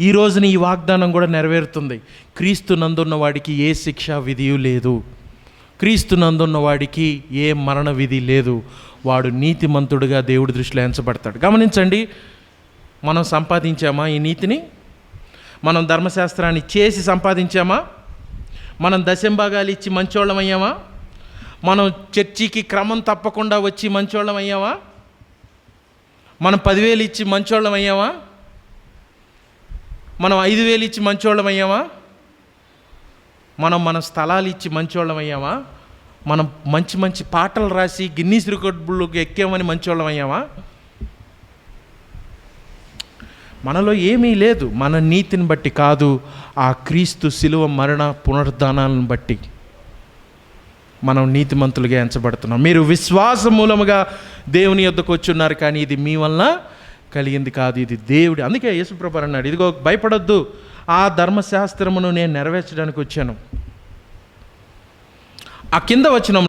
ఈ రోజున ఈ వాగ్దానం కూడా నెరవేరుతుంది. క్రీస్తు నందున్న వాడికి ఏ శిక్ష విధియు లేదు. క్రీస్తు నందున్న వాడికి ఏ మరణ విధి లేదు. వాడు నీతిమంతుడుగా దేవుడి దృష్టిలో ఎంచబడతాడు. గమనించండి మనం సంపాదించామా ఈ నీతిని? మనం ధర్మశాస్త్రాన్ని చేసి సంపాదించామా? మనం దశంభాగాలు ఇచ్చి మంచోళ్ళం అయ్యామా? మనం చర్చికి క్రమం తప్పకుండా వచ్చి మంచోళ్ళం అయ్యామా? మనం పదివేలు ఇచ్చి మంచోళ్ళం అయ్యామా? మనం ఐదు వేలు ఇచ్చి మంచోళ్ళం అయ్యామా? మనం మన స్థలాలు ఇచ్చి మంచోళ్ళం అయ్యామా? మనం మంచి మంచి పాటలు రాసి గిన్నీస్ రికార్డులకు ఎక్కామని మంచోళ్ళం అయ్యామా? మనలో ఏమీ లేదు. మన నీతిని బట్టి కాదు. ఆ క్రీస్తు శిలువ మరణ పునరుద్ధానాలను బట్టి మనం నీతిమంతులుగా ఎంచబడుతున్నాం. మీరు విశ్వాస మూలముగా దేవుని యొద్దకు వచ్చున్నారు కానీ ఇది మీ వలన కలిగింది కాదు ఇది దేవుడి. అందుకే యేసుప్రభు అన్నాడు ఇదిగో భయపడొద్దు. ఆ ధర్మశాస్త్రమును నేను నెరవేర్చడానికి వచ్చాను. ఆ కింద వచ్చిన